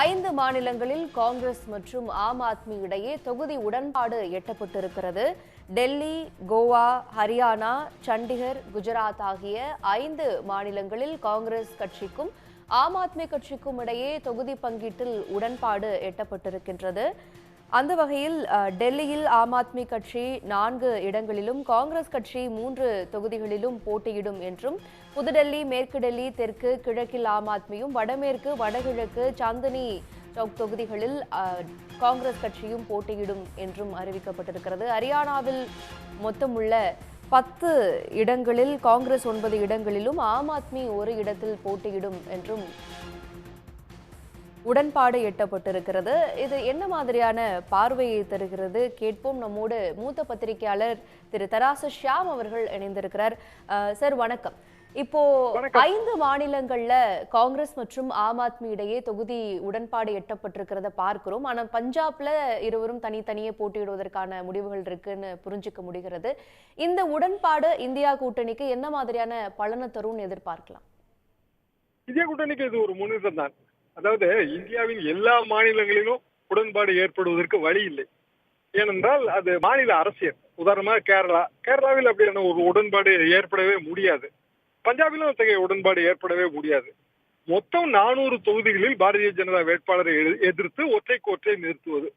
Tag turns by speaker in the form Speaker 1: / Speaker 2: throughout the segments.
Speaker 1: ஐந்து மாநிலங்களில் காங்கிரஸ் மற்றும் ஆம் ஆத்மி இடையே தொகுதி உடன்பாடு எட்டப்பட்டிருக்கிறது. டெல்லி கோவா ஹரியானா சண்டிகர் குஜராத் ஆகிய ஐந்து மாநிலங்களில் காங்கிரஸ் கட்சிக்கும் ஆம் ஆத்மி கட்சிக்கும் இடையே தொகுதி பங்கீட்டில் உடன்பாடு எட்டப்பட்டிருக்கின்றது. அந்த வகையில் டெல்லியில் ஆம் ஆத்மி கட்சி நான்கு இடங்களிலும் காங்கிரஸ் கட்சி மூன்று தொகுதிகளிலும் போட்டியிடும் என்றும் புதுடெல்லி மேற்கு டெல்லி தெற்கு கிழக்கில் ஆம் ஆத்மியும் வடமேற்கு வடகிழக்கு சாந்தினி சௌக் தொகுதிகளில் காங்கிரஸ் கட்சியும் போட்டியிடும் என்றும் அறிவிக்கப்பட்டிருக்கிறது. ஹரியானாவில் மொத்தமுள்ள பத்து இடங்களில் காங்கிரஸ் ஒன்பது இடங்களிலும் ஆம் ஆத்மி ஒரு இடத்தில் போட்டியிடும் என்றும் உடன்பாடு எட்டப்பட்டிருக்கிறது. இது என்ன மாதிரியான பார்வையை தருகிறது? கேட்போம். நம்மோடு மூத்த பத்திரிகையாளர் திரு தராசு ஷியாம் அவர்கள் இணைந்திருக்கிறார். சார் வணக்கம். இப்போ ஐந்து மாநிலங்கள்ல காங்கிரஸ் மற்றும் ஆம் ஆத்மி இடையே தொகுதி உடன்பாடு எட்டப்பட்டிருக்கிறத பார்க்கிறோம். ஆனா பஞ்சாப்ல இருவரும் தனித்தனியே போட்டியிடுவதற்கான முடிவுகள் இருக்குன்னு புரிஞ்சுக்க முடிகிறது. இந்த உடன்பாடு இந்தியா கூட்டணிக்கு என்ன மாதிரியான பலனை தரும்னு எதிர்பார்க்கலாம்?
Speaker 2: இந்திய கூட்டணிக்கு இது ஒரு முன்னேற்றம் தான் அதாவது இந்தியாவின் எல்லா மாநிலங்களிலும் உடன்பாடு ஏற்படுவதற்கு வழி இல்லை. ஏனென்றால் அது மாநில அரசியல். உதாரணமாக கேரளா. கேரளாவில் அப்படியான ஒரு உடன்பாடு ஏற்படவே முடியாது. பஞ்சாபிலும் அத்தகைய உடன்பாடு ஏற்படவே முடியாது. மொத்தம் நானூறு தொகுதிகளில் பாரதிய ஜனதா வேட்பாளரை எதிர்த்து ஒற்றைக்கு ஒற்றை நிறுத்துவது.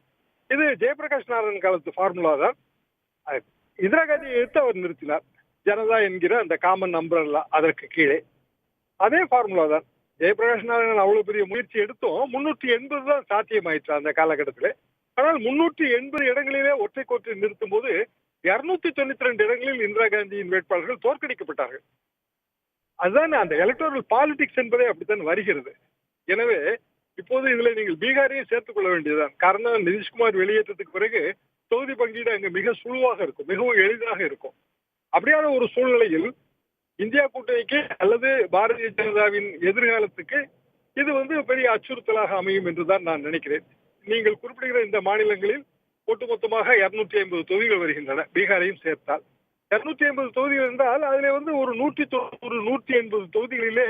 Speaker 2: இது ஜெயபிரகாஷ் நாராயண் காலத்து ஃபார்முலா தான். இந்திரா காந்தியை எடுத்து அவர் நிறுத்தினார். ஜனதா என்கிற அந்த காமன் அம்பரல்லா அதற்கு கீழே. அதே ஃபார்முலா தான். ஜெயபிரகாஷ் நாராயணன் அவ்வளவு பெரிய முயற்சி எடுத்தோம். முன்னூற்றி எண்பது தான் சாத்தியமாயிற்று அந்த காலகட்டத்தில். ஆனால் முன்னூற்றி எண்பது இடங்களிலே ஒற்றை கோட்டை நிறுத்தும் போது இருநூத்தி தொண்ணூத்தி ரெண்டு இடங்களில் இந்திரா காந்தியின் வேட்பாளர்கள் தோற்கடிக்கப்பட்டார்கள். அதுதான் அந்த எலக்டோரல் பாலிடிக்ஸ் என்பதே அப்படித்தான் வருகிறது. எனவே இப்போது இதுல நீங்கள் பீகாரையும் சேர்த்துக் கொள்ள வேண்டியதுதான். காரணம் நிதிஷ்குமார் வெளியேற்றத்துக்கு பிறகு தொகுதி பங்கீடு அங்கு மிக சுழுவாக இருக்கும் மிகவும் எளிதாக இருக்கும். அப்படியான ஒரு சூழ்நிலையில் இந்தியா கூட்டணிக்கு அல்லது பாரதிய ஜனதாவின் எதிர்காலத்துக்கு இது வந்து பெரிய அச்சுறுத்தலாக அமையும் என்றுதான் நான் நினைக்கிறேன். நீங்கள் குறிப்பிடுகிற இந்த மாநிலங்களில் ஒட்டுமொத்தமாக இருநூற்றி ஐம்பது தொகுதிகள் வருகின்றன பீகாரையும் சேர்த்தால். இருநூற்றி ஐம்பது தொகுதிகள் என்றால் அதிலே வந்து ஒரு நூற்றி தொண்ணூறு நூற்றி எண்பது தொகுதிகளிலே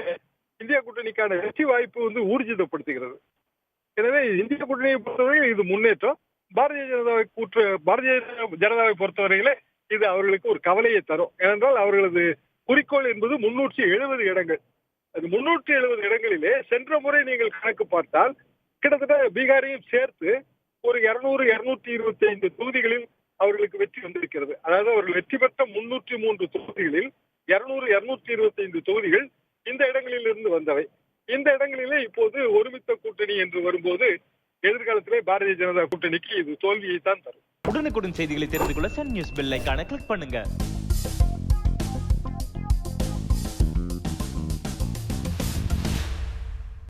Speaker 2: இந்தியா கூட்டணிக்கான வெற்றி வாய்ப்பு வந்து ஊர்ஜிதப்படுத்துகிறது. எனவே இந்திய கூட்டணியை பொறுத்தவரையில் இது முன்னேற்றம். பாரதிய ஜனதாவை கூற்று பாரதிய ஜனதாவை பொறுத்தவரையிலே இது அவர்களுக்கு ஒரு கவலையை தரும். ஏனென்றால் அவர்களது குறிக்கோள் என்பது முன்னூற்றி எழுபது இடங்கள். அது முன்னூற்றி எழுபது இடங்களிலே சென்ற முறை நீங்கள் கணக்கு பார்த்தால் கிட்டத்தட்ட பீகாரையும் சேர்த்து ஒரு இருநூறு இருநூத்தி இருபத்தி ஐந்து தொகுதிகளில் அவர்களுக்கு வெற்றி வந்திருக்கிறது. அதாவது அவர்கள் வெற்றி பெற்ற முன்னூற்றி மூன்று தொகுதிகளில் இருநூறு இருநூத்தி இருபத்தி ஐந்து தொகுதிகள் இந்த இடங்களில் இருந்து வந்தவை. இந்த இடங்களிலே இப்போது ஒருமித்த கூட்டணி என்று வரும்போது எதிர்காலத்திலே பாரதிய ஜனதா கூட்டணிக்கு இது தோல்வியை தான் தரும்.
Speaker 3: உடனுக்குடன் செய்திகளை தெரிந்து கொள்ள சன் நியூஸ் பெல் ஐக்கான கிளிக் பண்ணுங்க.